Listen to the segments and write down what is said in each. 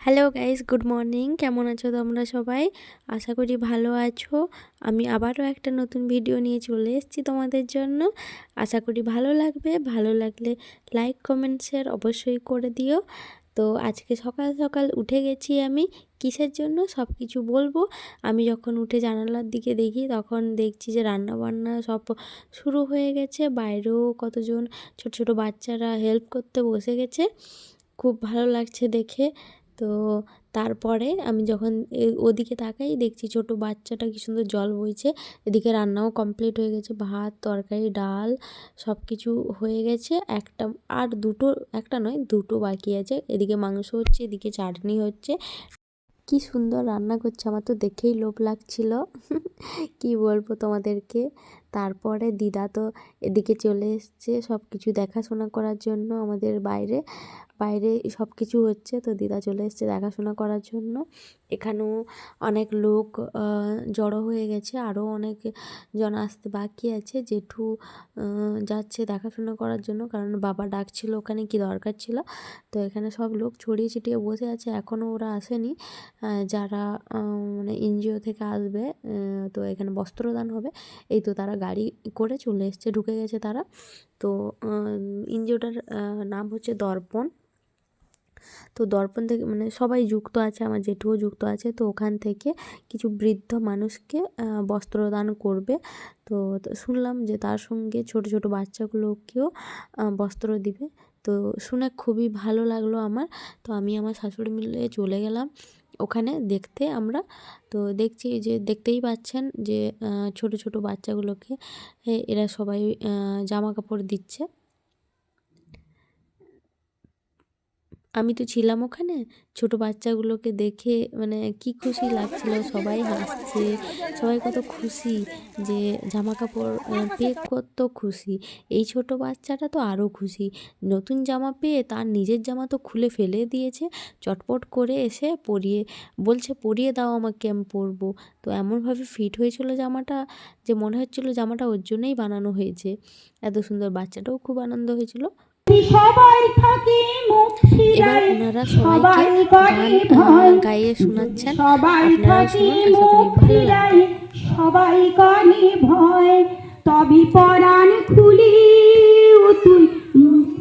Hello guys good morning কেমন আছো তোমরা সবাই? আশা করি ভালো আছো। আমি আবারও একটা নতুন ভিডিও নিয়ে চলে এসেছি তোমাদের জন্য। আশা করি ভালো লাগবে। ভালো লাগলে লাইক কমেন্ট শেয়ার অবশ্যই করে দিও। তো আজকে সকাল সকাল উঠে গেছি আমি। কিসের জন্য? সব কিছু বলব। আমি যখন উঠে জানালার দিকে দেখি, তখন দেখছি যে রান্না বান্না সব শুরু হয়ে গেছে। বাইরেও কতজন ছোট ছোট বাচ্চারা হেল্প করতে বসে গেছে। খুব ভালো লাগছে দেখে। তো তারপরে আমি যখন ওদিকে তাকাই দেখছি ছোট বাচ্চাটা কি সুন্দর জল বইছে। এদিকে রান্নাও কমপ্লিট হয়ে গেছে। ভাত, তরকারি, ডাল সব কিছু হয়ে গেছে। একটা, আর দুটো, একটা নয়, দুটো বাকি আছে। এদিকে মাংস হচ্ছে, এদিকে চাটনি হচ্ছে। কি সুন্দর রান্না করছে, আমার তো দেখেই লোভ লাগছিল। কি বলব তোমাদেরকে? তারপরে দিদা তো এদিকে চলে এসছে সব কিছু দেখাশোনা করার জন্য আমাদের বাইরে। বাইরে সব কিছু হচ্ছে তো দিদা চলে এসছে দেখাশোনা করার জন্য। এখানেও অনেক লোক জড়ো হয়ে গেছে। আরও অনেক জন আসতে বাকি আছে। জেঠু যাচ্ছে দেখাশোনা করার জন্য কারণ বাবা ডাকছিল ওখানে কি দরকার ছিল। তো এখানে সব লোক ছড়িয়ে ছিটিয়ে বসে আছে। এখনও ওরা আসেনি। যারা মানে এনজিও থেকে আসবে তো এখানে বস্ত্রদান হবে। এই তো তারা গাড়ি করে চলে এসছে, ঢুকে গেছে তারা। তো এনজিওটার নাম হচ্ছে দর্পণ। তো দর্পণ থেকে মানে সবাই যুক্ত আছে, আমার জেঠুও যুক্ত আছে। তো ওখান থেকে কিছু বৃদ্ধ মানুষকে বস্ত্রদান করবে। তো শুনলাম যে তার সঙ্গে ছোট ছোট বাচ্চাগুলোকেও বস্ত্র দিবে। তো শুনে খুবই ভালো লাগল আমার। তো আমি আমার শাশুড়ি মিলে চলে গেলাম। ওখানে দেখতে আমরা। তো দেখছি যে দেখতেই পাচ্ছেন যে ছোট ছোট বাচ্চাগুলোকে এরা সবাই জামা কাপড় দিচ্ছে। আমি তো ছিলাম ওখানে। ছোট বাচ্চাগুলোকে দেখে মানে কি খুশি লাগছিল, সবাই হাসছে, সবাই কত খুশি যে জামা কাপড় পেয়ে কত খুশি। এই ছোট বাচ্চাটা তো আরও খুশি। নতুন জামা পেয়ে তার নিজের জামা তো খুলে ফেলে দিয়েছে, চটপট করে এসে পরিয়ে, বলছে, পরিয়ে দাও আমাকে, আমি পরবো। তো এমনভাবে ফিট হয়েছিল জামাটা যে মনে হচ্ছিল জামাটা ওর জন্যই বানানো হয়েছে। এত সুন্দর বাচ্চাটাও খুব আনন্দ হয়েছিল। সবাই থাকে এবার ওনারা সবাইকে গান গাইয়ে শোনাচ্ছেন। সবাই আপনারা থাকে শুনুন আশা করি সবাই কানে ভয়। তবে পরাণ খুলি তুই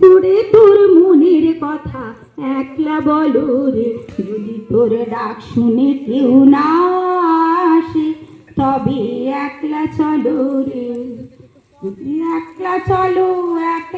করে তোর মনের কথা একলা বলো রে। যদি তোর ডাক শুনে কেউ না আসে তবে একলা চলো রে। একলা চলো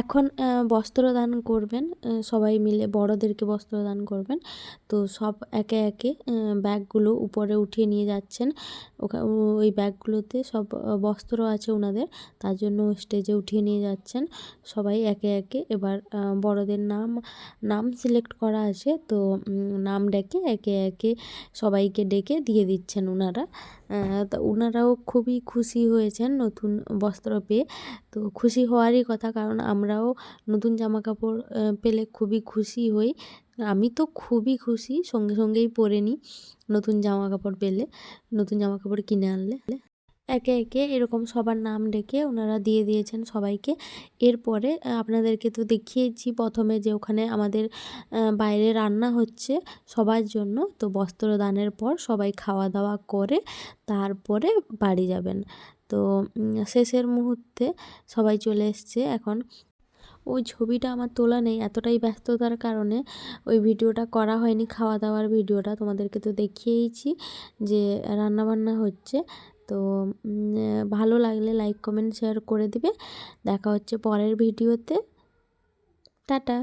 এখন বস্ত্রদান করবেন সবাই মিলে বড়দেরকে বস্ত্রদান করবেন। তো সব একে একে ব্যাগগুলো উপরে উঠিয়ে নিয়ে যাচ্ছেন। ওই ব্যাগগুলোতে সব বস্ত্র আছে ওনাদের তার জন্য স্টেজে উঠিয়ে নিয়ে যাচ্ছেন। সবাই একে একে, এবার বড়দের নাম নাম সিলেক্ট করা আছে। তো নাম ডেকে একে একে সবাইকে ডেকে দিয়ে দিচ্ছেন ওনারা তো ওনারাও খুবই খুশি হয়েছেন নতুন বস্ত্র পেয়ে। তো খুশি হওয়ারই কথা, কারণ আমরাও নতুন জামা কাপড় পেলে খুবই খুশি হই। আমি তো খুবই খুশি, সঙ্গে সঙ্গেই পরে নিই নতুন জামা কাপড় পেলে, নতুন জামা কাপড় কিনে আনলে। একে একে এরকম সবার নাম ডেকে ওনারা দিয়ে দিয়েছেন সবাইকে। এরপরে আপনাদেরকে তো দেখিয়েছি প্রথমে যে ওখানে আমাদের বাইরে রান্না হচ্ছে সবার জন্য। তো বস্ত্রদানের পর সবাই খাওয়া দাওয়া করে তারপরে বাড়ি যাবেন। তো শেষের মুহূর্তে সবাই চলে এসছে। এখন ওই ছবিটা আমার তোলা নেই, এতটাই ব্যস্ততার কারণে ওই ভিডিওটা করা হয়নি খাওয়া দাওয়ার ভিডিওটা তোমাদেরকে তো দেখিয়েইছি যে রান্নাবান্না হচ্ছে। তো ভালো লাগলে লাইক কমেন্ট শেয়ার করে দিবে। দেখা হচ্ছে পরের ভিডিওতে। টাটা।